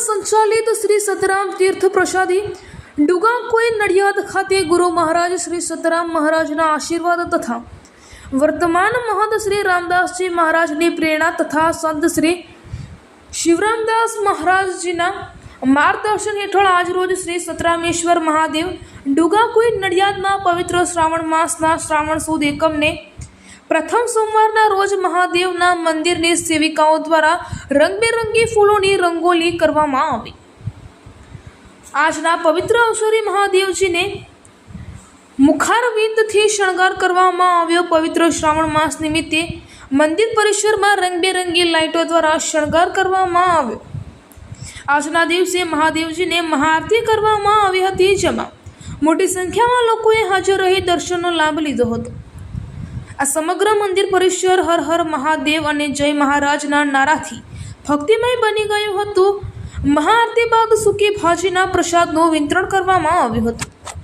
સંચાલિત શ્રી સતરામ તીર્થ પ્રસાદી ડુગા કોઈ નડિયાદ ખાતે ગુરુ મહારાજ શ્રી સતરામ મહારાજના આશીર્વાદ તથા વર્તમાન મહંત શ્રી રામદાસજી મહારાજની પ્રેરણા તથા સંત શ્રી શિવરામદાસ મહારાજજીના માર્ગદર્શન હેઠળ આજરોજ શ્રી સતરામેશ્વર મહાદેવ ડુગા કોઈ નડિયાદમાં પવિત્ર શ્રાવણ માસના શ્રાવણ સુદ એકમને પ્રથમ સોમવારના રોજ મહાદેવના મંદિરની સેવિકાઓ દ્વારા રંગબેરંગી ફૂલોની રંગોલી કરવામાં આવી. આજના પવિત્ર અવસરે મહાદેવજીને મુખારવિંદથી શણગાર કરવામાં આવ્યો પવિત્ર શ્રાવણ માસ નિમિત્તે મંદિર પરિસરમાં રંગબેરંગી લાઇટો દ્વારા શણગાર કરવામાં આવ્યો. આજના દિવસે મહાદેવજીને મહાઆરતી કરવામાં આવી હતી, જેમાં મોટી સંખ્યામાં લોકોએ હાજર રહી દર્શનનો લાભ લીધો હતો. આ સમગ્ર મંદિર પરિસર હર હર મહાદેવ અને જય મહારાજના નારાથી ભક્તિમય બની ગયું હતું. મહાઆરતી બાદ સૂકી ભાજીના પ્રસાદનું વિતરણ કરવામાં આવ્યું હતું.